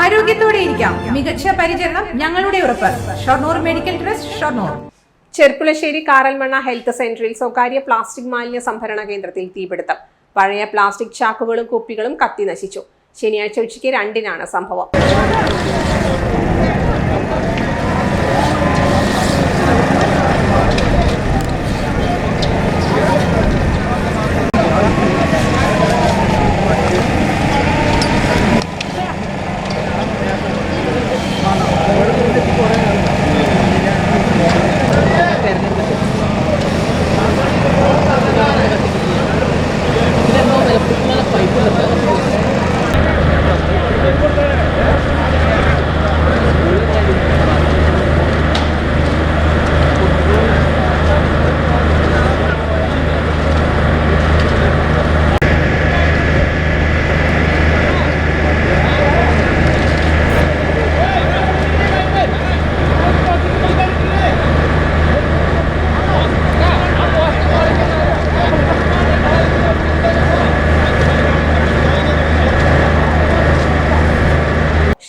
ആരോഗ്യത്തോടെ ഇരിക്കാം. മികച്ച പരിചരണം ഞങ്ങളുടെ ഉറപ്പ്. Shoranur medical trust Shoranur. Cherpulassery Karalmanna health സെന്ററിൽ സ്വകാര്യ പ്ലാസ്റ്റിക് മാലിന്യ സംഭരണ കേന്ദ്രത്തിൽ തീപിടുത്തം. പഴയ പ്ലാസ്റ്റിക് ചാക്കുകളും കുപ്പികളും കത്തി നശിച്ചു. ശനിയാഴ്ച ഉച്ചയ്ക്ക് രണ്ടിനാണ് സംഭവം.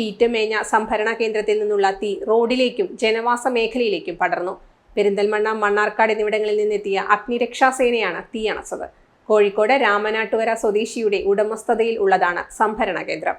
ഷീറ്റ് മേഞ്ഞ സംഭരണ കേന്ദ്രത്തിൽ നിന്നുള്ള തീ റോഡിലേക്കും ജനവാസ മേഖലയിലേക്കും പടർന്നു. പെരിന്തൽമണ്ണ മണ്ണാർക്കാട് എന്നിവിടങ്ങളിൽ നിന്നെത്തിയ അഗ്നിരക്ഷാസേനയാണ് തീ അണച്ചത്. കോഴിക്കോട് രാമനാട്ടുവര സ്വദേശിയുടെ ഉടമസ്ഥതയിൽ ഉള്ളതാണ് സംഭരണ കേന്ദ്രം.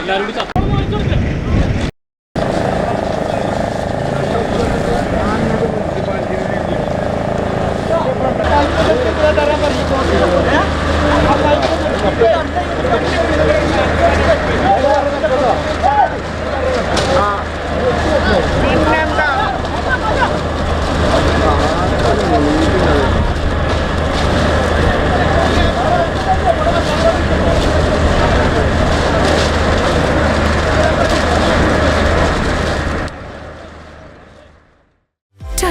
എല്ലാവരും